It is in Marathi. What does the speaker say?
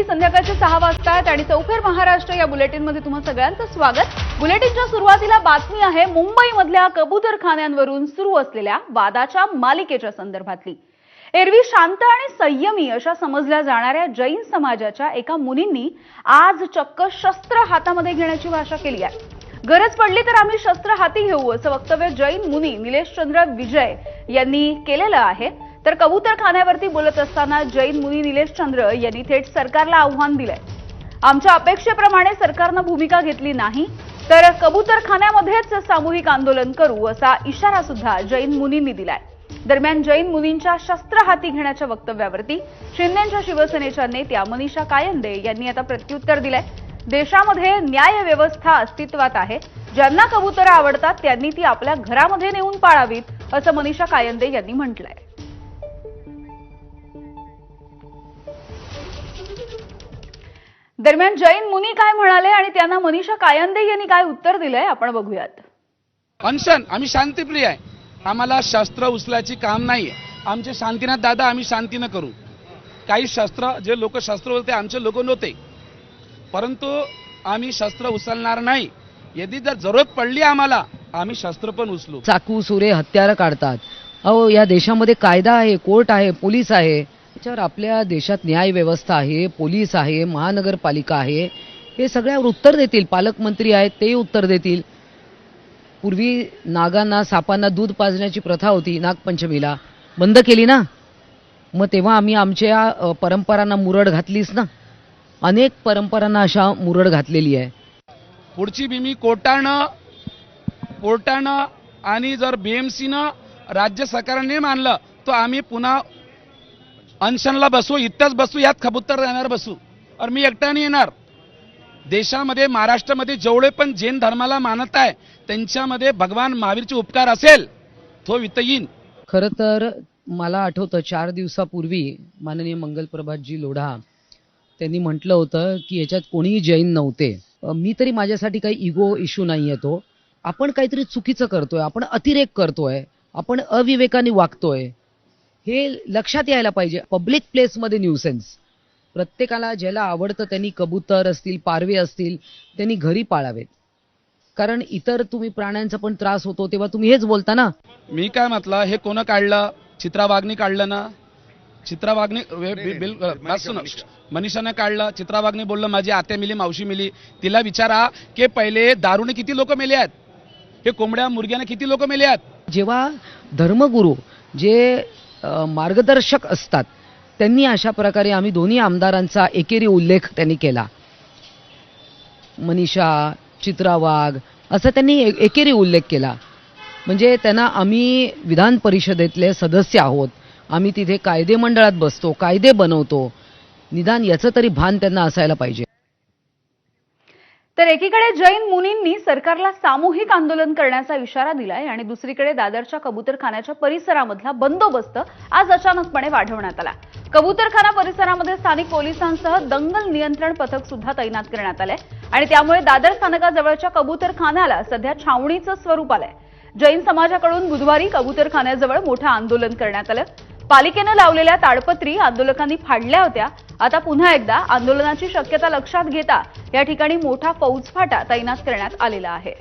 वेळी संध्याकाळचे सहा वाजतात आणि चौफेर महाराष्ट्र या बुलेटिनमध्ये तुम्हा सगळ्यांचं स्वागत. बुलेटिनच्या सुरुवातीला बातमी आहे मुंबईमधल्या कबूतरखान्यांवरून सुरू असलेल्या वादाच्या मालिकेच्या संदर्भातली. एरवी शांत आणि संयमी अशा समजल्या जाणाऱ्या जैन समाजाच्या एका मुनींनी आज चक्क शस्त्र हातामध्ये घेण्याची भाषा केली आहे. गरज पडली तर आम्ही शस्त्र हाती घेऊ असं वक्तव्य जैन मुनी निलेशचंद्र विजय यांनी केलेलं आहे. तर कबूतरखान्यावरती बोलत असताना जैन मुनी निलेशचंद्र यांनी थेट सरकारला आव्हान दिलंय. आमच्या अपेक्षेप्रमाणे सरकारनं भूमिका घेतली नाही तर कबूतरखान्यामध्येच सामूहिक आंदोलन करू असा इशारा सुद्धा जैन मुनींनी दिलाय. दरम्यान जैन मुनींच्या शस्त्र हाती घेण्याच्या वक्तव्यावरती शिंदेच्या शिवसेनेच्या नेत्या मनीषा कायंदे यांनी आता प्रत्युत्तर दिलंय. देशामध्ये न्याय व्यवस्था अस्तित्वात आहे. ज्यांना कबुतरं आवडतात त्यांनी ती आपल्या घरामध्ये नेऊन पाळावीत असं मनीषा कायंदे यांनी म्हटलंय. दरम्यान जैन मुनी काय म्हणाले आणि त्यांना मनीषा कायंदे यांनी काय उत्तर दिलंय आपण बघूयात. अनशन आम्ही शांतीप्रिय आहे. आम्हाला शस्त्र उचलायची काम नाही आमचे शांतीनाथ दादा आम्ही शांतीनं करू. काही शस्त्र जे लोक शस्त्र होते आमचे लोक नव्हते. परंतु आम्ही शस्त्र उचलणार नाही. यदि जर जरूरत पडली आम्हाला आम्ही शस्त्र पण उचलू. चाकू सुरे हत्यारं काढतात. अहो या देशामध्ये कायदा आहे कोर्ट आहे पोलीस आहे. त्याच्यावर आपल्या देशात न्याय व्यवस्था आहे पोलीस आहे महानगरपालिका आहे हे सगळ्यावर उत्तर देतील. पालकमंत्री आहेत तेही उत्तर देतील. पूर्वी नागांना सापांना दूध पाजण्याची प्रथा होती नागपंचमीला. बंद केली ना? मग तेव्हा आम्ही आमच्या परंपरांना मुरड घातलीच ना? अनेक परंपरांना अशा मुरड घातलेली आहे. पुढची भीमी कोर्टानं कोर्टानं आणि जर बीएमसीनं राज्य सरकारने मानलं तर आम्ही पुन्हा अनशनला बसू इथंच बसू यात खबुत्तर राहणार बसू. और मी एकट्याने येणार. देशामध्ये महाराष्ट्रामध्ये जेवढे पण जैन धर्माला मानत आहे त्यांच्यामध्ये भगवान महावीरचे उपकार असेल तो वित येईन. खरं तर मला आठवतं चार दिवसापूर्वी माननीय मंगलप्रभातजी लोढा त्यांनी म्हटलं होतं की याच्यात कोणीही जैन नव्हते. मी तरी माझ्यासाठी काही इगो इश्यू नाही येतो आपण काहीतरी चुकीचं करतोय आपण अतिरेक करतोय आपण अविवेकाने वागतोय. हे लक्षात यायला पाहिजे. पब्लिक प्लेसमध्ये न्यूसेन्स प्रत्येकाला ज्याला आवडतं त्यांनी कबूतर असतील पारवे असतील त्यांनी घरी पाळावेत. कारण इतर तुम्ही प्राण्यांचा पण त्रास होतो तेव्हा तुम्ही हेच बोलता ना? मी काय म्हटलं? हे कोण काढलं? चित्रा वाघनी काढलं ना? चित्रा वाघनी. मनीषानं काढलं. चित्रा वाघनी बोललं माझी आत्या मिली मावशी मिली. तिला विचारा की पहिले दारूने किती लोक मेले आहेत? हे कोंबड्या मुर्ग्याने किती लोक मेले आहेत? जेव्हा धर्मगुरू जे मार्गदर्शक असतात. त्यांनी अशा प्रकारे आम्ही दोन्ही आमदारांचा एकेरी उल्लेख त्यांनी केला. मनीषा चित्रा वाघ असा त्यांनी एकेरी उल्लेख केला. म्हणजे त्यांना आम्ही विधान परिषदेतले सदस्य आहोत. आम्ही तिथे कायदे मंडळात बसतो कायदे बनवतो. निदान याचं तरी भान त्यांना असायला पाहिजे. तर एकीकडे जैन मुनींनी सरकारला सामूहिक आंदोलन करण्याचा इशारा दिलाय आणि दुसरीकडे दादरच्या कबूतरखान्याच्या परिसरामधला बंदोबस्त आज अचानकपणे वाढवण्यात आला. कबूतरखाना परिसरामध्ये स्थानिक पोलिसांसह दंगल नियंत्रण पथक सुद्धा तैनात करण्यात आलंय आणि त्यामुळे दादर स्थानकाजवळच्या कबूतरखान्याला सध्या छावणीचं स्वरूप आलंय. जैन समाजाकडून बुधवारी कबूतरखान्याजवळ मोठं आंदोलन करण्यात आलं. पालिकेनं लावलेल्या ताडपत्री आंदोलकांनी फाडल्या होत्या. आता पुन्हा एकदा आंदोलनाची शक्यता लक्षात घेता या ठिकाणी मोठा फौजफाटा तैनात करण्यात आलेला आहे.